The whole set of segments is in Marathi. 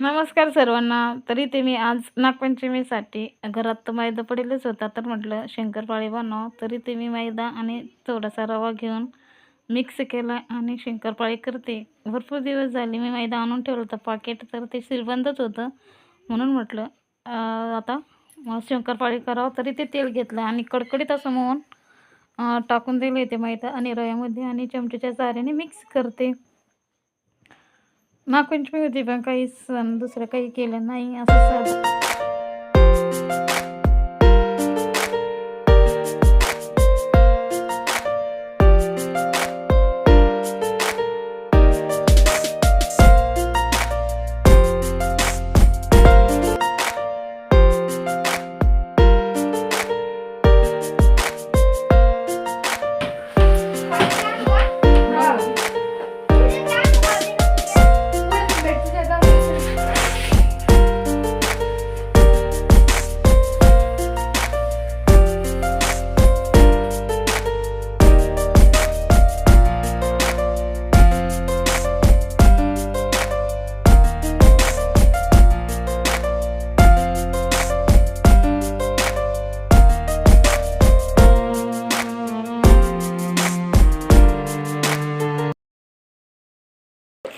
नमस्कार सर्वांना. तरी ते मी आज नागपंचमीसाठी घरात तर मैदा पडेलच होता तर म्हटलं शंकरपाळी बनव. तरी ते मी मैदा आणि थोडासा रवा घेऊन मिक्स केला आणि शंकरपाळी करते. भरपूर दिवस झाले मी मैदा आणून ठेवलं होतं. पाकिट तर ते श्रीबंदच होतं. म्हणून म्हटलं आता शंकरपाळी करावं. तरी ते तेल घेतलं आणि कडकडीत असं मोहन टाकून दिले ते मैदा आणि रव्यामध्ये आणि चमच्याच्या चाऱ्याने मिक्स करते. नागपंचमी होती पण काही सण दुसरं काही केलं नाही असं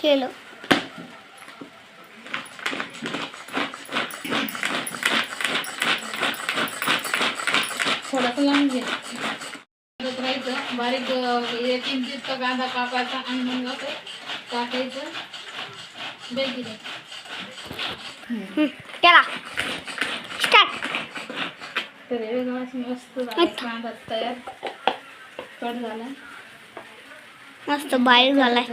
केलं. थोडंसं लावून घे. परत राहायचं. बारीक हे किंचित कांदा कापायचा आणि मग टाकायचं. बेगी केला. स्टार्ट. तर मस्त झालं कांदा तयार. कट झाला. मस्त बारीक झालाय.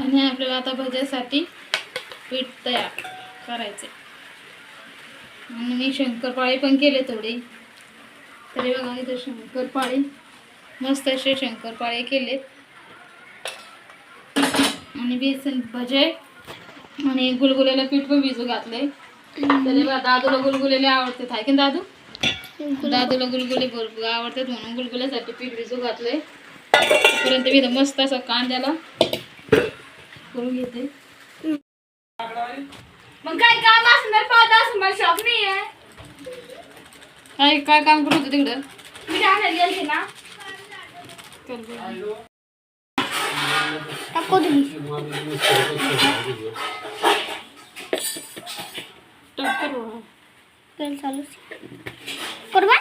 आणि आपल्याला आता भज्यासाठी पीठ तयार करायचे आणि मी शंकरपाळी पण केले थोडे. तरी बघा इथं शंकरपाळी मस्त असे शंकरपाळे केलेत. आणि बेसन भजे आणि गुलगुल्याला पीठ पण भिजू घातलंय. तरी बघा दादूला गुलगुलेले आवडतात. आहे की दादू? दादूला गुलगुले आवडतात म्हणून गुलगुल्यासाठी पीठ भिजू घातलंय. पर्यंत मी मस्त असं कांद्याला करून घेते. मग काय काम असणार? पाहत असं मला शॉक नाही आहे काय काय काम करत होतं तिकडं? मी टाकायला गेलते ना. टाकू तुम्ही पेन चालू करू बा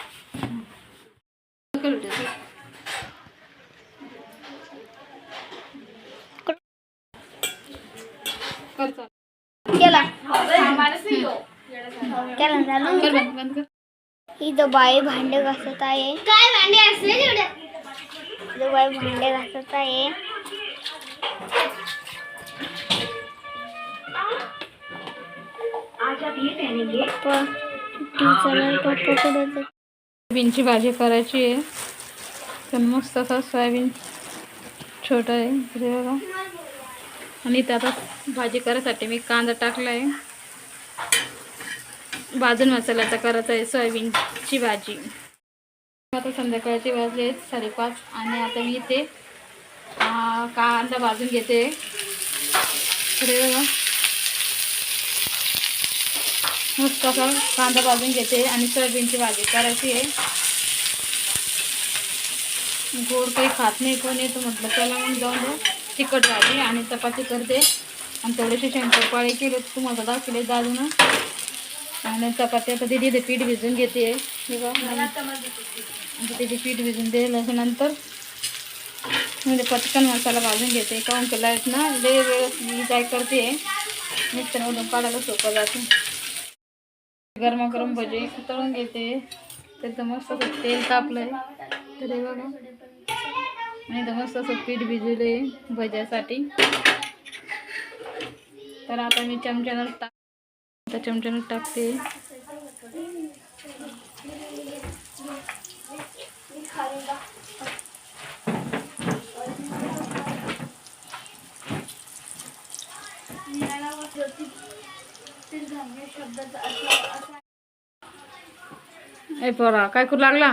केला. केला चालू. इथं बाई भांडे घासत आहे. काय भांडे असले इथं बाई भांडे घासत आहे. सोयाबीनची भाजी करायची आहे. तर मस्त असा सोयाबीन छोटा आहे. बघा आणि इथं आता भाजी करायसाठी मी कांदा टाकला आहे भाजून मसाल्याचा करायचा आहे सोयाबीनची भाजी. आता संध्याकाळची वाजले आहेत साडेपाच आणि आता मी इथे कांदा भाजून घेते. इकडे मस्त असा कांदा भाजून घेते आणि सोयाबीनची भाजी करायची आहे. गोड काही खात नाही कोणी तर म्हटलं चला मग जाऊन तिखट भाजी आणि चपाती करते. आणि थोडेसे शंकरपाळे केले तुम्हाला दाखवले दादून. आणि चपाती आता दिदी ते पीठ भिजून घेते. तिथे पीठ भिजून दिलं नंतर. म्हणजे पटकन मसाला भाजून घेते. काऊन केला आहेत ना? लय वेळ मी काय करते? मिक्सरमधून काढायला सोपं जाते. गरमागरम भजे तळून घेते. त्याचं मस्त तेल तापलंय. तर हे बघा. आणि इथं मस्त असं पीठ भिजवले भज्यासाठी. तर आता मी चमच्यानं टाक आता चमच्यानं टाकते. ए पोरा काय करू लागला?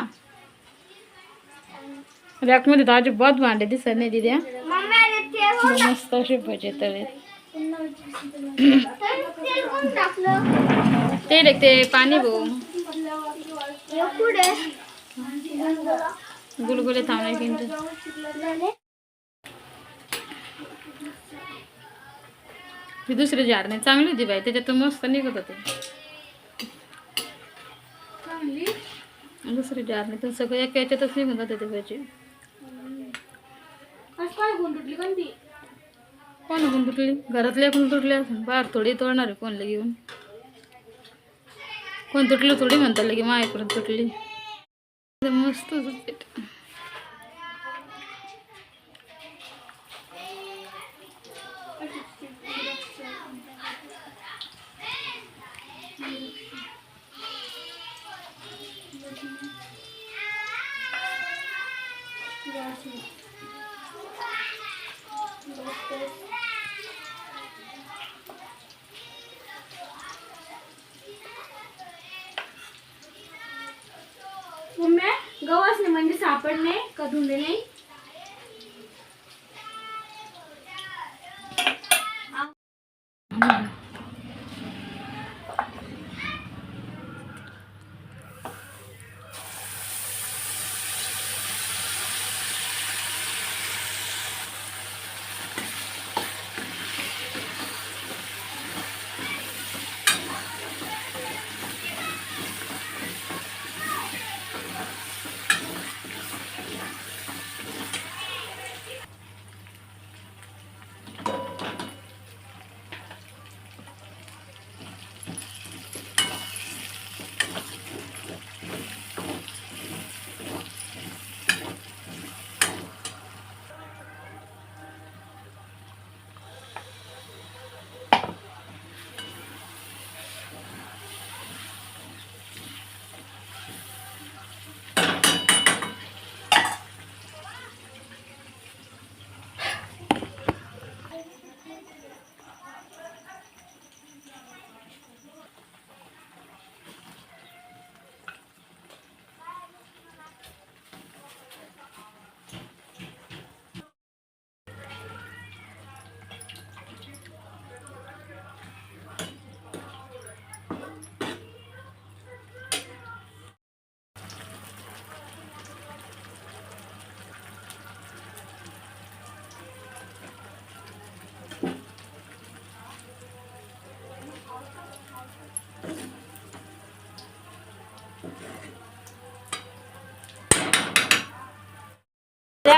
रॅकमध्ये तर अजिबात भांडे दिसत नाही दिद्या ते मस्त असे भजे तळे ते लेक ते पाणी भाऊ गुलगुले थांबले की ही दुसरी जार नाही चांगली होती बाई त्याच्यातून मस्त निघत होते दुसरी जार नाही तर सगळं एका याच्यातच निघून जाते ते गुंडुटली कोण कोण तुटली घरातल्या कोण तुटले बाहेर थोडी तोडणार आहे कोणला घेऊन. कोण तुटलं थोडी म्हणता लगे मायाकडून तुटली. मस्त होतं पीठ. गवासने म्हणजे सापडणे कधून देणे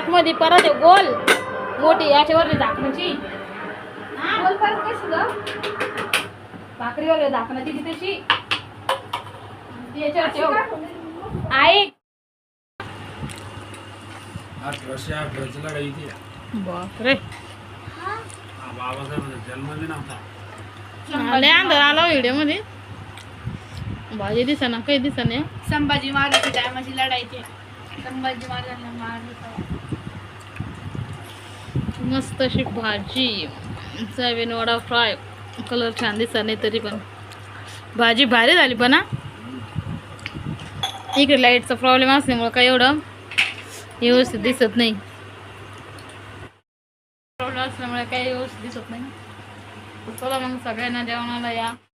नाही मध्ये परत आहे गोल. मोठी याच्यावर झाकणाची बोल परत कशी ग? भाकरीवर झाकणाची ती तशी. याच्यावर ठेव. बापरे. हाँ, आला व्हिडिओमध्ये भाजी दिसना काही दिसना. संभाजी महाराजांची टायमाची लढायची संभाजी महाराजांना मस्त अशी भाजी. Soybean vada fry. कलर छान दिसत नाही तरी पण. भाजी भारी झाली पण हा. इकडे लाईटचा प्रॉब्लेम असल्यामुळं काय एवढं व्यवस्थित दिसत नाही. प्रॉब्लेम असल्यामुळे काही व्यवस्थित दिसत नाही. चला मग सगळ्यांना जेवणाला या.